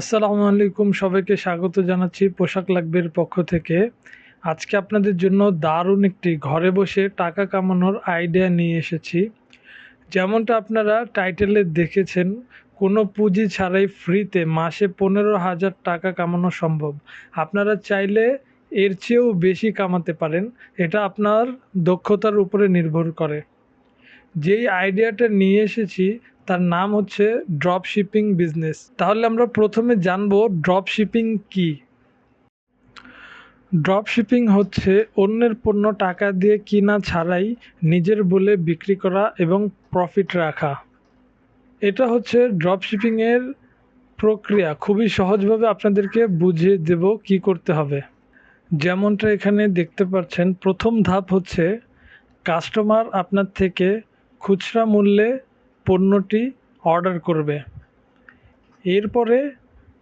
আসসালামু আলাইকুম, সবাইকে স্বাগত জানাচ্ছি পোশাক লাগবের পক্ষ থেকে। আজকে আপনাদের জন্য দারুণ একটি ঘরে বসে টাকা কামানোর আইডিয়া নিয়ে এসেছি। যেমনটা আপনারা টাইটেলে দেখেছেন, কোনো পুঁজি ছাড়াই ফ্রিতে মাসে পনেরো হাজার টাকা কামানো সম্ভব। আপনারা চাইলে এর চেয়েও বেশি কামাতে পারেন, এটা আপনার দক্ষতার উপরে নির্ভর করে। যেই আইডিয়াটা নিয়ে এসেছি তার নাম হচ্ছে ড্রপ শিপিং বিজনেস তাহলে আমরা প্রথমে জানব ড্রপ শিপিং কি? ড্রপ শিপিং হচ্ছে অন্যের পণ্য টাকা দিয়ে কিনা ছাড়াই নিজের বলে বিক্রি করা এবং প্রফিট রাখা। এটা হচ্ছে ড্রপ শিপিংয়ের প্রক্রিয়া। খুবই সহজভাবে আপনাদেরকে বুঝিয়ে দেব কি করতে হবে। যেমনটা এখানে দেখতে পাচ্ছেন, প্রথম ধাপ হচ্ছে কাস্টমার আপনার থেকে খুচরা মূল্যে পণ্যটি অর্ডার করবে। এরপরে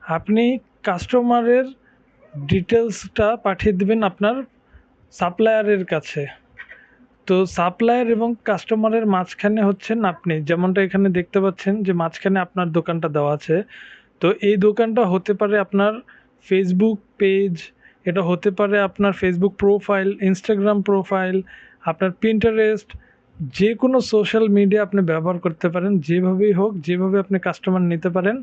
আপনি কাস্টমারের ডিটেলসটা পাঠিয়ে দেবেন আপনার সাপ্লায়ারের কাছে। তো সাপ্লায়ার এবং কাস্টমারের মাঝখানে হচ্ছেন আপনি। যেমনটা এখানে দেখতে পাচ্ছেন যে মাঝখানে আপনার দোকানটা দেওয়া আছে। তো এই দোকানটা হতে পারে আপনার ফেসবুক পেজ এটা হতে পারে আপনার ফেসবুক প্রোফাইল ইনস্টাগ্রাম প্রোফাইল আপনার পিন্টারেস্ট যে কোনো সোশ্যাল মিডিয়া আপনি ব্যবহার করতে পারেন, যেভাবেই হোক, যেভাবে আপনি কাস্টমার নিতে পারেন,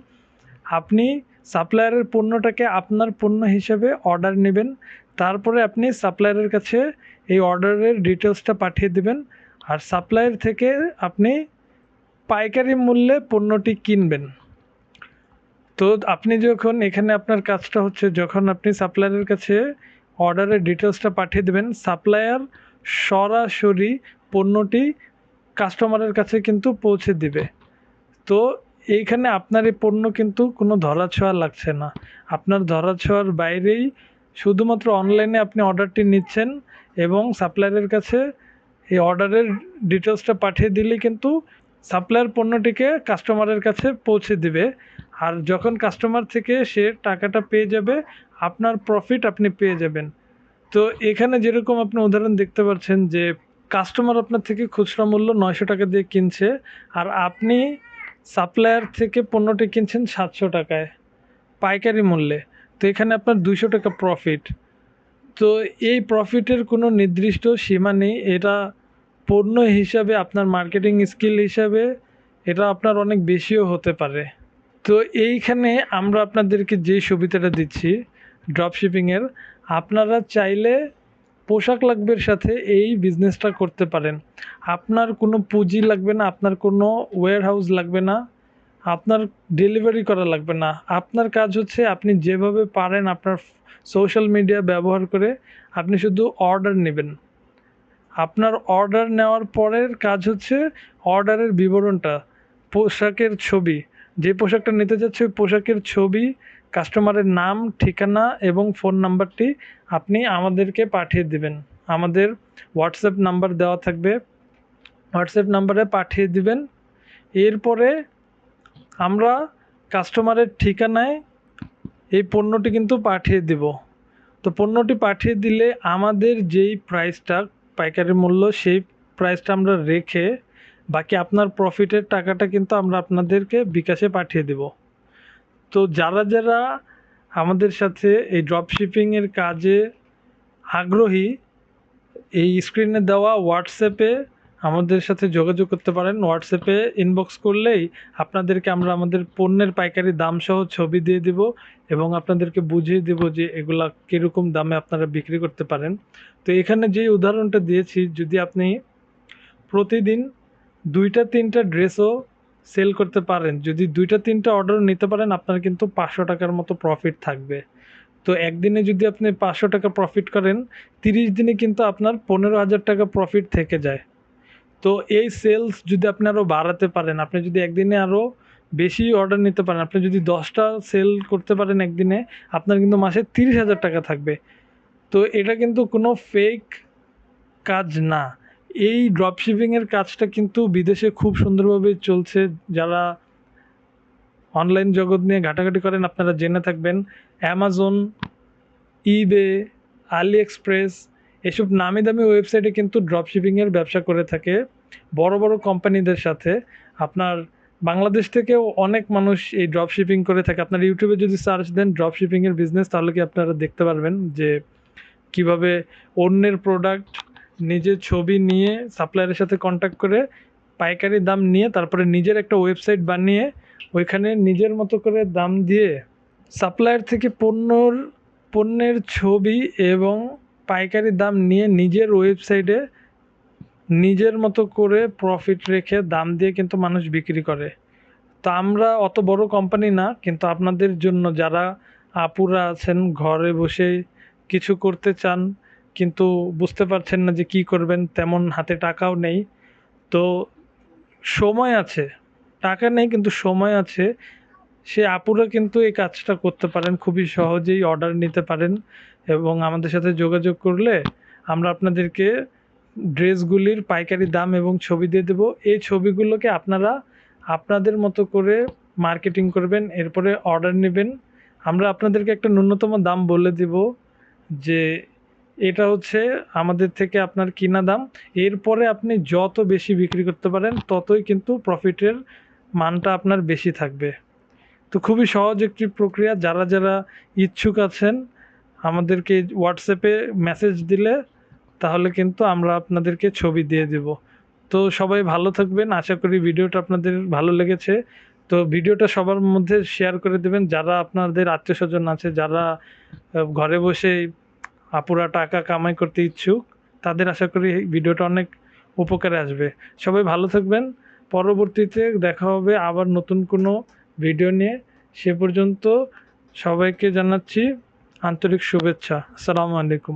আপনি সাপ্লায়ারের পণ্যটাকে আপনার পণ্য হিসেবে অর্ডার নেবেন, তারপরে আপনি সাপ্লায়ারের কাছে এই অর্ডারের ডিটেলসটা পাঠিয়ে দেবেন, আর সাপ্লায়ার থেকে আপনি পাইকারি মূল্যে পণ্যটি কিনবেন। তো আপনি যখন এখানে আপনার কাজটা হচ্ছে, যখন আপনি সাপ্লায়ারের কাছে অর্ডারের ডিটেলসটা পাঠিয়ে দেবেন সাপ্লায়ার সরাসরি পণ্যটি কাস্টমারের কাছে কিন্তু পৌঁছে দিবে। তো এইখানে আপনার এই পণ্য কিন্তু কোনো ধরাছোঁয়া লাগছে না। আপনার ধরাছোঁয়ার বাইরেই শুধুমাত্র অনলাইনে আপনি অর্ডারটি নিচ্ছেন এবং সাপ্লায়ারের কাছে এই অর্ডারের ডিটেলসটা পাঠিয়ে দিলে কিন্তু সাপ্লায়ার পণ্যটিকে কাস্টমারের কাছে পৌঁছে দিবে। আর যখন কাস্টমার থেকে সে টাকাটা পেয়ে যাবে, আপনার প্রফিট আপনি পেয়ে যাবেন। তো এখানে যেরকম আপনি উদাহরণ দেখতে পাচ্ছেন যে কাস্টমার আপনার থেকে খুচরা মূল্য নয়শো টাকা দিয়ে কিনছে, আর আপনি সাপ্লায়ার থেকে পণ্যটি কিনছেন সাতশো টাকায়, পাইকারি মূল্যে। তো এখানে আপনার দুইশো টাকা প্রফিট তো এই প্রফিটের কোনো নির্দিষ্ট সীমা নেই, এটা পণ্য হিসাবে আপনার মার্কেটিং স্কিল হিসাবে এটা আপনার অনেক বেশিও হতে পারে। তো এইখানে আমরা আপনাদেরকে যে সুবিধাটা দিচ্ছি ড্রপ শিপিংয়ের আপনারা চাইলে পোশাক লাগবের সাথে এই বিজনেসটা করতে পারেন। আপনার কোনো পুঁজি লাগবে না, আপনার কোনো ওয়্যার হাউস লাগবে না, আপনার ডেলিভারি করা লাগবে না। আপনার কাজ হচ্ছে আপনি যেভাবে পারেন আপনার সোশ্যাল মিডিয়া ব্যবহার করে আপনি শুধু অর্ডার নেবেন। আপনার অর্ডার নেওয়ার পরের কাজ হচ্ছে অর্ডারের বিবরণটা, পোশাকের ছবি। যে পোশাকটা নিতে যাচ্ছে ওই পোশাকের ছবি কাস্টমারের নাম, ঠিকানা এবং ফোন নাম্বারটি আপনি আমাদেরকে পাঠিয়ে দিবেন। আমাদের হোয়াটসঅ্যাপ নাম্বার দেওয়া থাকবে। হোয়াটসঅ্যাপ নাম্বারে পাঠিয়ে দিবেন। এরপরে আমরা কাস্টমারের ঠিকানায় এই পণ্যটি কিন্তু পাঠিয়ে দিব। তো পণ্যটি পাঠিয়ে দিলে আমাদের যেই প্রাইসটা পাইকারি মূল্য, সেই প্রাইসটা আমরা রেখে বাকি আপনার প্রফিটের টাকাটা কিন্তু আমরা আপনাদেরকে বিকাশে পাঠিয়ে দেব। তো যারা যারা আমাদের সাথে এই ড্রপ শিপিংয়ের কাজে আগ্রহী, এই স্ক্রিনে দেওয়া হোয়াটসঅ্যাপে আমাদের সাথে যোগাযোগ করতে পারেন। হোয়াটসঅ্যাপে ইনবক্স করলেই আপনাদেরকে আমরা আমাদের পণ্যের পাইকারি দাম সহ ছবি দিয়ে দিব এবং আপনাদেরকে বুঝিয়ে দেব যে এগুলা কীরকম দামে আপনারা বিক্রি করতে পারেন। তো এখানে যে উদাহরণটা দিয়েছি, যদি আপনি প্রতিদিন দুইটা, তিনটা ড্রেসও সেল করতে পারেন। যদি দুইটা, তিনটা অর্ডার নিতে পারেন, আপনার কিন্তু পাঁচশো টাকার মতো প্রফিট থাকবে। তো একদিনে যদি আপনি পাঁচশো টাকা প্রফিট করেন, তিরিশ দিনে কিন্তু আপনার পনেরো হাজার টাকা প্রফিট থেকে যায়। তো এই সেলস যদি আপনি আরও বাড়াতে পারেন, আপনি যদি একদিনে আরও বেশি অর্ডার নিতে পারেন, আপনি যদি দশটা সেল করতে পারেন একদিনে, আপনার কিন্তু মাসে তিরিশ হাজার টাকা থাকবে। তো এটা কিন্তু কোনো ফেক কাজ না। এই ড্রপ শিপিংয়ের কাজটা কিন্তু বিদেশে খুব সুন্দরভাবে চলছে। যারা অনলাইন জগৎ নিয়ে ঘাটাঘাটি করেন, আপনারা জেনে থাকবেন অ্যামাজন ইবে আলি এক্সপ্রেস এসব নামি দামি ওয়েবসাইটে কিন্তু ড্রপ শিপিংয়ের ব্যবসা করে থাকে বড় বড় কোম্পানিদের সাথে। আপনার বাংলাদেশ থেকেও অনেক মানুষ এই ড্রপ শিপিং করে থাকে। আপনার ইউটিউবে যদি সার্চ দেন ড্রপ শিপিংয়ের বিজনেস তাহলে কি আপনারা দেখতে পারবেন যে কীভাবে অন্যের প্রোডাক্ট নিজের ছবি নিয়ে সাপ্লায়ারের সাথে কন্ট্যাক্ট করে পাইকারি দাম নিয়ে, তারপরে নিজের একটা ওয়েবসাইট বানিয়ে ওইখানে নিজের মতো করে দাম দিয়ে সাপ্লায়ার থেকে পণ্যর, পণ্যের ছবি এবং পাইকারি দাম নিয়ে নিজের ওয়েবসাইটে নিজের মতো করে প্রফিট রেখে দাম দিয়ে কিন্তু মানুষ বিক্রি করে। তো আমরা অত বড় কোম্পানি না, কিন্তু আপনাদের জন্য যারা আপুরা আছেন, ঘরে বসে কিছু করতে চান কিন্তু বুঝতে পারছেন না যে কী করবেন, তেমন হাতে টাকাও নেই। তো সময় আছে, টাকা নেই কিন্তু সময় আছে। সে আপুরা কিন্তু এই কাজটা করতে পারেন, খুবই সহজেই অর্ডার নিতে পারেন এবং আমাদের সাথে যোগাযোগ করলে আমরা আপনাদেরকে ড্রেসগুলির পাইকারি দাম এবং ছবি দিয়ে দেবো। এই ছবিগুলোকে আপনারা আপনাদের মতো করে মার্কেটিং করবেন, এরপরে অর্ডার নেবেন। আমরা আপনাদেরকে একটা ন্যূনতম দাম বলে দিব যে এটা হচ্ছে আমাদের থেকে আপনার কিনা দাম। এরপরে আপনি যত বেশি বিক্রি করতে পারেন, ততই কিন্তু প্রফিটের মানটা আপনার বেশি থাকবে। তো খুবই সহজ একটি প্রক্রিয়া। যারা যারা ইচ্ছুক আছেন, আমাদেরকে হোয়াটসঅ্যাপে মেসেজ দিলে তাহলে কিন্তু আমরা আপনাদেরকে ছবি দিয়ে দেব। তো সবাই ভালো থাকবেন। আশা করি ভিডিওটা আপনাদের ভালো লেগেছে। তো ভিডিওটা সবার মধ্যে শেয়ার করে দেবেন। যারা আপনাদের আত্মীয় স্বজন আছে, যারা ঘরে বসে আপুরা টাকা কামাই করতে ইচ্ছুক, তাদের আশা করি ভিডিওটা অনেক উপকারে আসবে। সবাই ভালো থাকবেন। পরবর্তীতে দেখা হবে আবার নতুন কোনো ভিডিও নিয়ে। সে পর্যন্ত সবাইকে জানাচ্ছি আন্তরিক শুভেচ্ছা। আসসালামু আলাইকুম।